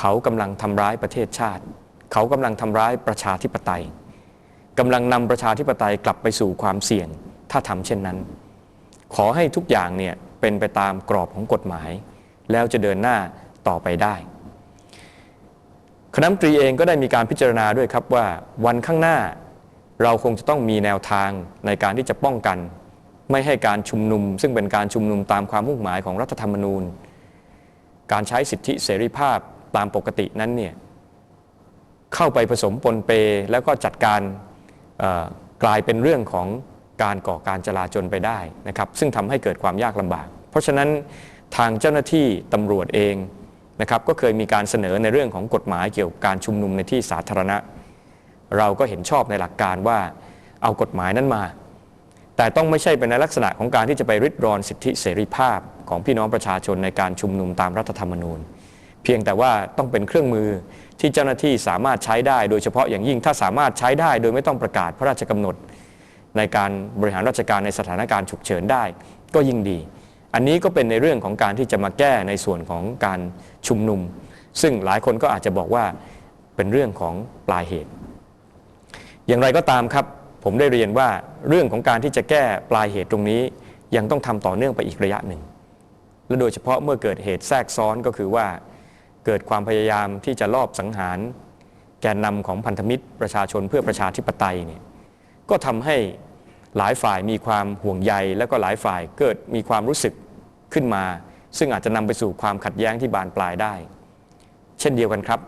เขากำลังทำร้ายประเทศชาติ เขากำลังทำร้ายประชาธิปไตยกำลังนำประชาธิปไตยกลับไปสู่ความเสี่ยง ถ้าทำเช่นนั้น ขอให้ทุกอย่างเนี่ยเป็นไปตามกรอบของกฎหมาย แล้วจะเดินหน้าต่อไปได้ คณะมนตรีเองก็ได้มีการพิจารณาด้วยครับว่าวันข้างหน้าเราคงจะต้องมีแนวทางในการที่จะป้องกัน ไม่ให้การชุมนุม ซึ่งเป็นการชุมนุมตามความมุ่งหมายของรัฐธรรมนูญ การใช้สิทธิเสรีภาพ ตามปกตินั้นเนี่ยเข้าไปผสมปนเป แล้วก็จัดการกลายเป็นเรื่องของการก่อการจลาจลไปได้นะครับ ซึ่งทำให้เกิดความยากลำบาก เพราะฉะนั้นทางเจ้าหน้าที่ตำรวจเองนะครับก็เคยมีการเสนอในเรื่องของกฎหมายเกี่ยวกับการชุมนุมในที่สาธารณะ เราก็เห็นชอบในหลักการว่าเอากฎหมายนั้นมา แต่ต้องไม่ใช่เป็นในลักษณะของการที่จะไปริดรอนสิทธิเสรีภาพของพี่น้องประชาชนในการชุมนุมตามรัฐธรรมนูญ เพียงแต่ว่าต้องเป็นเครื่องมือที่เจ้าหน้าที่สามารถใช้ได้ โดยเฉพาะอย่างยิ่งถ้าสามารถใช้ได้ โดยไม่ต้องประกาศพระราชกำหนด ในการบริหารราชการในสถานการณ์ฉุกเฉินได้ ก็ยิ่งดี อันนี้ก็เป็นในเรื่องของการที่จะมาแก้ในส่วนของการชุมนุม ซึ่งหลายคนก็อาจจะบอกว่าเป็นเรื่องของปลายเหตุ อย่างไรก็ตามครับ ผมได้เรียนว่าเรื่องของการที่จะแก้ปลายเหตุตรงนี้ ยังต้องทำต่อเนื่องไปอีกระยะหนึ่งและโดยเฉพาะเมื่อเกิดเหตุแทรกซ้อนก็คือว่า เกิดความพยายามที่จะลอบสังหาร แกนนำของพันธมิตรประชาชนเพื่อประชาธิปไตยเนี่ยก็ทำให้หลายฝ่ายมีความห่วงใย และก็หลายฝ่ายเกิดมีความรู้สึกขึ้นมา ซึ่งอาจจะนำไปสู่ความขัดแย้งที่บานปลายได้ เช่นเดียวกันครับ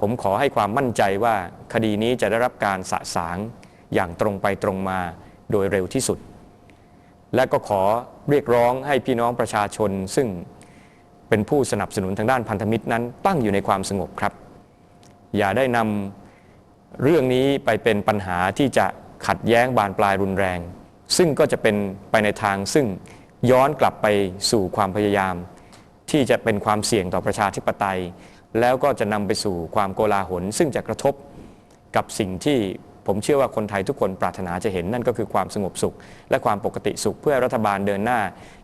ผมขอให้ความมั่นใจว่าคดีนี้จะได้รับการสะสางอย่างตรงไปตรงมาโดยเร็วที่สุด และก็ขอเรียกร้องให้พี่น้องประชาชนซึ่ง เป็นผู้สนับสนุนทางด้านพันธมิตรนั้น ตั้งอยู่ในความสงบครับ อย่าได้นำเรื่องนี้ไปเป็นปัญหาที่จะขัดแย้งบานปลายรุนแรง ซึ่งก็จะเป็นไปในทางซึ่งย้อนกลับไปสู่ความพยายาม ที่จะเป็นความเสี่ยงต่อประชาธิปไตย แล้วก็จะนำไปสู่ความโกลาหล ซึ่งจะกระทบกับสิ่งที่ผมเชื่อว่าคนไทยทุกคนปรารถนาจะเห็นนั่นก็คือความสงบสุข และความปกติสุขเพื่อรัฐบาลเดินหน้า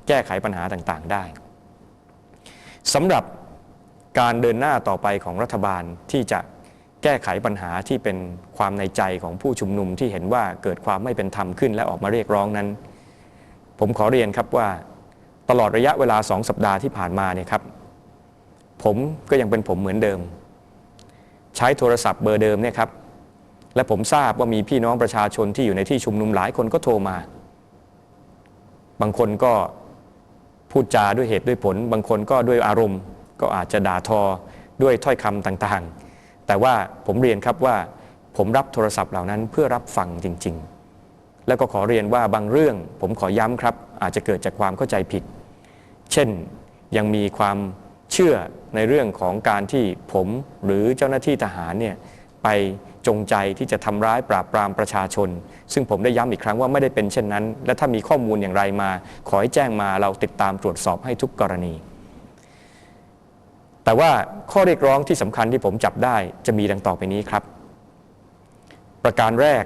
แก้ไขปัญหาต่าง ๆ ได้ สำหรับการเดินหน้าต่อไปของรัฐบาลที่จะแก้ไขปัญหาที่เป็นความในใจของผู้ชุมนุมที่เห็นว่าเกิดความไม่เป็นธรรมขึ้นและออกมาเรียกร้องนั้น ผมขอเรียนครับว่าตลอดระยะเวลาสองสัปดาห์ที่ผ่านมาเนี่ยครับ ผมก็ยังเป็นผมเหมือนเดิม ใช้โทรศัพท์เบอร์เดิมเนี่ยครับ และผมทราบว่ามีพี่น้องประชาชนที่อยู่ในที่ชุมนุมหลายคนก็โทรมา บางคนก็ พูดจาด้วยเหตุด้วยผล บางคนก็ด้วยอารมณ์ ก็อาจจะด่าทอด้วยถ้อยคำต่างๆ แต่ว่าผมเรียนครับว่าผมรับโทรศัพท์เหล่านั้นเพื่อรับฟังจริง ๆ แล้วก็ขอเรียนว่าบางเรื่องผมขอย้ำครับ อาจจะเกิดจากความเข้าใจผิด เช่นยังมีความเชื่อในเรื่องของการที่ผมหรือเจ้าหน้าที่ทหารเนี่ยไป จงใจที่จะทำร้ายปราบปรามประชาชน ซึ่งผมได้ย้ำอีกครั้งว่าไม่ได้เป็นเช่นนั้น และถ้ามีข้อมูลอย่างไรมา ขอให้แจ้งมาเราติดตามตรวจสอบให้ทุกกรณี แต่ว่าข้อเรียกร้องที่สำคัญที่ผมจับได้จะมีดังต่อไปนี้ครับ ประการแรก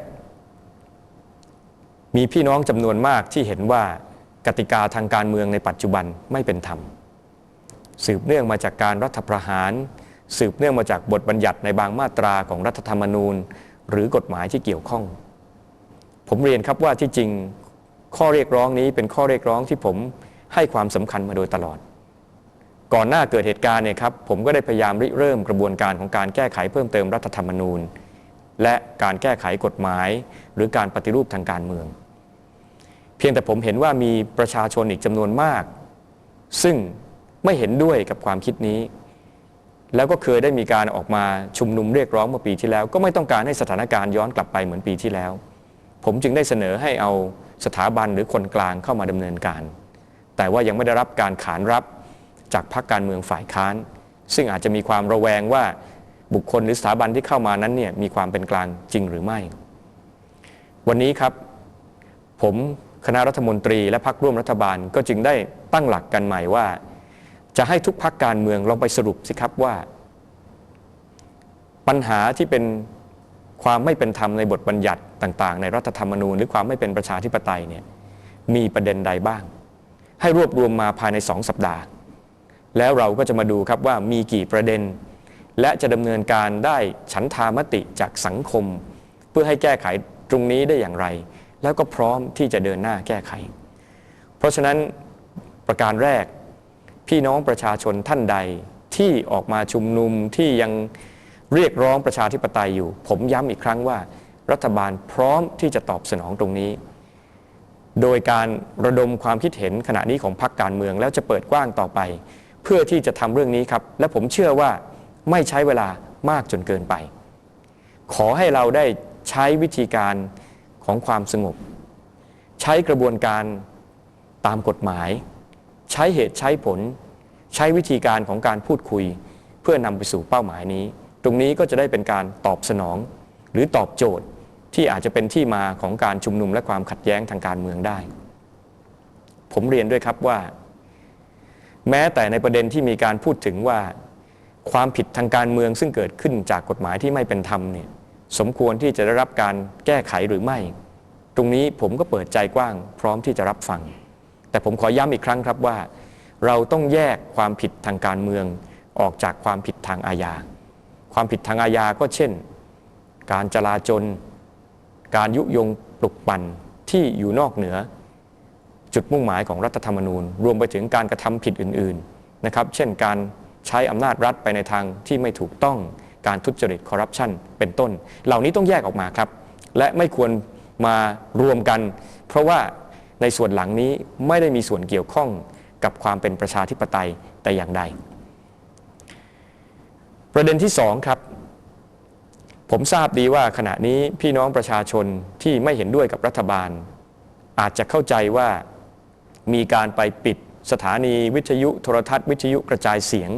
มีพี่น้องจำนวนมากที่เห็นว่ากติกาทางการเมืองในปัจจุบันไม่เป็นธรรม สืบเนื่องมาจากการรัฐประหาร สืบเนื่องมาจากบทบัญญัติในบางมาตราของรัฐธรรมนูญ หรือกฎหมายที่เกี่ยวข้อง ผมเรียนครับว่าที่จริงข้อเรียกร้องนี้เป็นข้อเรียกร้องที่ผมให้ความสำคัญมาโดยตลอด ก่อนหน้าเกิดเหตุการณ์เนี่ยครับผมก็ได้พยายามริเริ่มกระบวนการของการแก้ไขเพิ่มเติมรัฐธรรมนูญ และการแก้ไขกฎหมาย หรือการปฏิรูปทางการเมือง เพียงแต่ผมเห็นว่ามีประชาชนอีกจำนวนมาก ซึ่งไม่เห็นด้วยกับความคิดนี้ แล้วก็เคยได้มีการออกมาชุมนุมเรียกร้องเมื่อปีที่แล้ว ก็ไม่ต้องการให้สถานการณ์ย้อนกลับไปเหมือนปีที่แล้ว ผมจึงได้เสนอให้เอาสถาบันหรือคนกลางเข้ามาดำเนินการ แต่ว่ายังไม่ได้รับการขานรับจากพรรคการเมืองฝ่ายค้าน ซึ่งอาจจะมีความระแวงว่าบุคคลหรือสถาบันที่เข้ามานั้นเนี่ยมีความเป็นกลางจริงหรือไม่ วันนี้ครับ ผมคณะรัฐมนตรีและพรรคร่วมรัฐบาลก็จึงได้ตั้งหลักกันใหม่ว่า จะให้ทุกพักการเมืองลองไปสรุปสิครับว่า ปัญหาที่เป็นความไม่เป็นธรรมในบทบัญญัติต่างๆ ในรัฐธรรมนูญ หรือความไม่เป็นประชาธิปไตยเนี่ยมีประเด็นใดบ้าง ให้รวบรวมมาภายในสองสัปดาห์ แล้วเราก็จะมาดูครับว่ามีกี่ประเด็น และจะดำเนินการได้ฉันทามติจากสังคม เพื่อให้แก้ไขตรงนี้ได้อย่างไร แล้วก็พร้อมที่จะเดินหน้าแก้ไข เพราะฉะนั้นประการแรก พี่น้องประชาชนท่านใดที่ออกมาชุมนุมที่ยังเรียกร้องประชาธิปไตยอยู่ ผมย้ำอีกครั้งว่า รัฐบาลพร้อมที่จะตอบสนองตรงนี้ โดยการระดมความคิดเห็นขณะนี้ของพรรคการเมืองแล้วจะเปิดกว้างต่อไป เพื่อที่จะทำเรื่องนี้ครับ และผมเชื่อว่าไม่ใช้เวลามากจนเกินไป ขอให้เราได้ใช้วิธีการของความสงบ ใช้กระบวนการตามกฎหมาย ใช้เหตุใช้ผล ใช้วิธีการของการพูดคุย เพื่อนำไปสู่เป้าหมายนี้ ตรงนี้ก็จะได้เป็นการตอบสนอง หรือตอบโจทย์ที่อาจจะเป็นที่มาของการชุมนุมและความขัดแย้งทางการเมืองได้ ผมเรียนด้วยครับว่า แม้แต่ในประเด็นที่มีการพูดถึงว่า ความผิดทางการเมืองซึ่งเกิดขึ้นจากกฎหมายที่ไม่เป็นธรรมเนี่ยสมควรที่จะได้รับการแก้ไขหรือไม่ ตรงนี้ผมก็เปิดใจกว้าง พร้อมที่จะรับฟัง แต่ผมขอย้ำอีกครั้งครับว่า เราต้องแยกความผิดทางการเมืองออกจากความผิดทางอาญา ความผิดทางอาญาก็เช่น การจลาจล การยุยงปลุกปั่นที่อยู่นอกเหนือ จุดมุ่งหมายของรัฐธรรมนูญ รวมไปถึงการกระทำผิดอื่นๆนะครับ เช่นการใช้อำนาจรัฐไปในทางที่ไม่ถูกต้องการทุจริตคอร์รัปชันเป็นต้น เหล่านี้ต้องแยกออกมาครับ และไม่ควรมารวมกัน เพราะว่า ในส่วนหลังนี้ไม่ได้มีส่วนเกี่ยวข้องกับความเป็นประชาธิปไตยแต่อย่างใด ประเด็นที่สองครับ ผมทราบดีว่าขณะนี้พี่น้องประชาชนที่ไม่เห็นด้วยกับรัฐบาล อาจจะเข้าใจว่ามีการไปปิดสถานีวิทยุโทรทัศน์วิทยุกระจายเสียง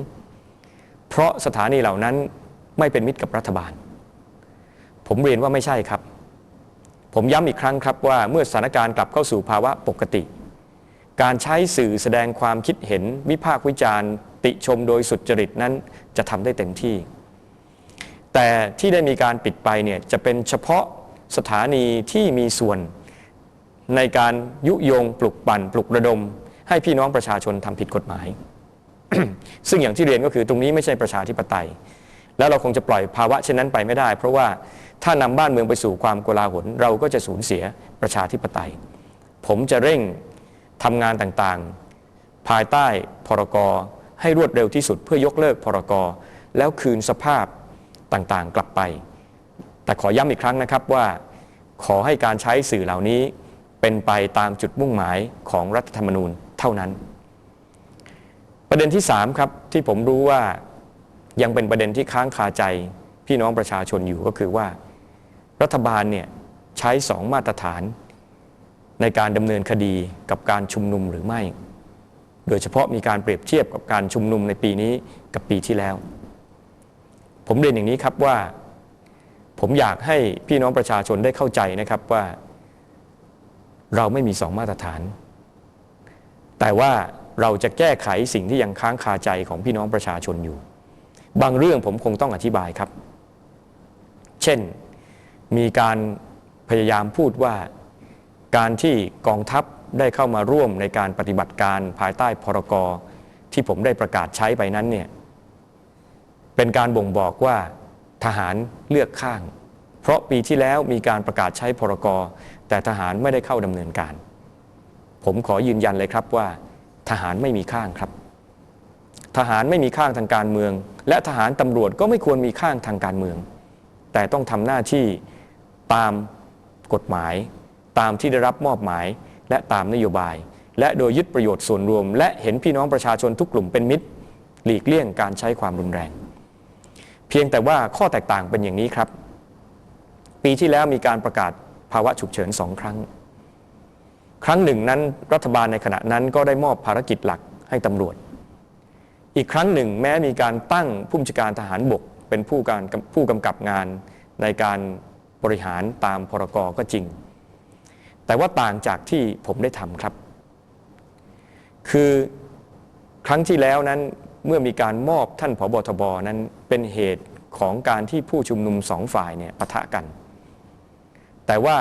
เพราะสถานีเหล่านั้นไม่เป็นมิตรกับรัฐบาล ผมเรียนว่าไม่ใช่ครับ ผมย้ำอีกครั้งครับว่าเมื่อสถานการณ์กลับเข้าสู่ภาวะปกติ การใช้สื่อแสดงความคิดเห็นวิพากษ์วิจารณ์ ติชมโดยสุจริตนั้นจะทำได้เต็มที่ แต่ที่ได้มีการปิดไปเนี่ยจะเป็นเฉพาะสถานีที่มีส่วนในการยุยงปลุกปั่นปลุกระดม ให้พี่น้องประชาชนทำผิดกฎหมาย ซึ่งอย่างที่เรียนก็คือตรงนี้ไม่ใช่ประชาธิปไตย แล้วเราคงจะปล่อยภาวะเช่นนั้นไปไม่ได้ เพราะว่าถ้านำบ้านเมืองไปสู่ความโกลาหลเราก็จะสูญเสียประชาธิปไตย ผมจะเร่งทำงานต่างๆ ภายใต้พรกให้รวดเร็วที่สุดเพื่อยกเลิกพรกแล้วคืนสภาพต่างๆ กลับไป แต่ขอย้ำอีกครั้งนะครับว่า ขอให้การใช้สื่อเหล่านี้เป็นไปตามจุดมุ่งหมายของรัฐธรรมนูญเท่านั้น ประเด็นที่ 3 ครับ ที่ผมรู้ว่า ยังเป็นประเด็นที่ค้างคาใจพี่น้องประชาชนอยู่ก็คือว่า รัฐบาลเนี่ยใช้สองมาตรฐาน ในการดำเนินคดีกับการชุมนุมหรือไม่ โดยเฉพาะมีการเปรียบเทียบกับการชุมนุมในปีนี้กับปีที่แล้ว ผมเรียนอย่างนี้ครับว่า ผมอยากให้พี่น้องประชาชนได้เข้าใจนะครับว่า เราไม่มีสองมาตรฐาน แต่ว่าเราจะแก้ไขสิ่งที่ยังค้างคาใจของพี่น้องประชาชนอยู่ บางเรื่องผมคงต้องอธิบายครับ เช่นมีการพยายามพูดว่าการที่กองทัพได้เข้ามาร่วมในการปฏิบัติการภายใต้พรกรที่ผมได้ประกาศใช้ไปนั้นเนี่ยเป็นการบ่งบอกว่าทหารเลือกข้าง เพราะปีที่แล้วมีการประกาศใช้พรกรแต่ทหารไม่ได้เข้าดำเนินการ ผมขอยืนยันเลยครับว่า ทหารไม่มีข้างครับ ทหารไม่มีข้างทางการเมือง และทหารตำรวจก็ไม่ควรมีข้างทางการเมือง แต่ต้องทำหน้าที่ตามกฎหมาย ตามที่ได้รับมอบหมาย และตามนโยบาย และโดยยึดประโยชน์ส่วนรวม และเห็นพี่น้องประชาชนทุกกลุ่มเป็นมิตร หลีกเลี่ยงการใช้ความรุนแรง เพียงแต่ว่าข้อแตกต่างเป็นอย่างนี้ครับ ปีที่แล้วมีการประกาศภาวะฉุกเฉินสองครั้ง ครั้งหนึ่งนั้นรัฐบาลในขณะนั้นก็ได้มอบภารกิจหลักให้ตำรวจ อีกครั้งหนึ่งแม้มีการตั้งผู้บัญชาการทหารบก เป็นผู้การผู้กำกับงานในการบริหารตามพรกก็จริง แต่ว่าต่างจากที่ผมได้ทำครับ คือครั้งที่แล้วนั้นเมื่อมีการมอบท่านผบทบนั้นเป็นเหตุของการที่ผู้ชุมนุมสองฝ่ายเนี่ยปะทะกัน แต่ว่า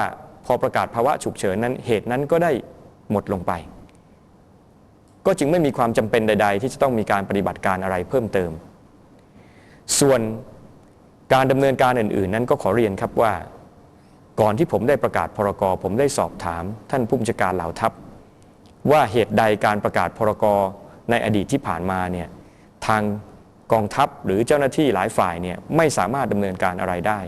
พอประกาศภาวะฉุกเฉินนั้นเหตุนั้นก็ได้หมดลงไป ก็จึงไม่มีความจำเป็นใด ๆ ที่จะต้องมีการปฏิบัติการอะไรเพิ่มเติม ส่วนการดำเนินการอื่น ๆ นั้นก็ขอเรียนครับว่า ก่อนที่ผมได้ประกาศพรกผมได้สอบถาม ท่านผู้บัญชาการเหล่าทัพ ว่าเหตุใดการประกาศพรกในอดีตที่ผ่านมาเนี่ยทางกองทัพหรือเจ้าหน้าที่หลายฝ่ายเนี่ยไม่สามารถดำเนินการอะไรได้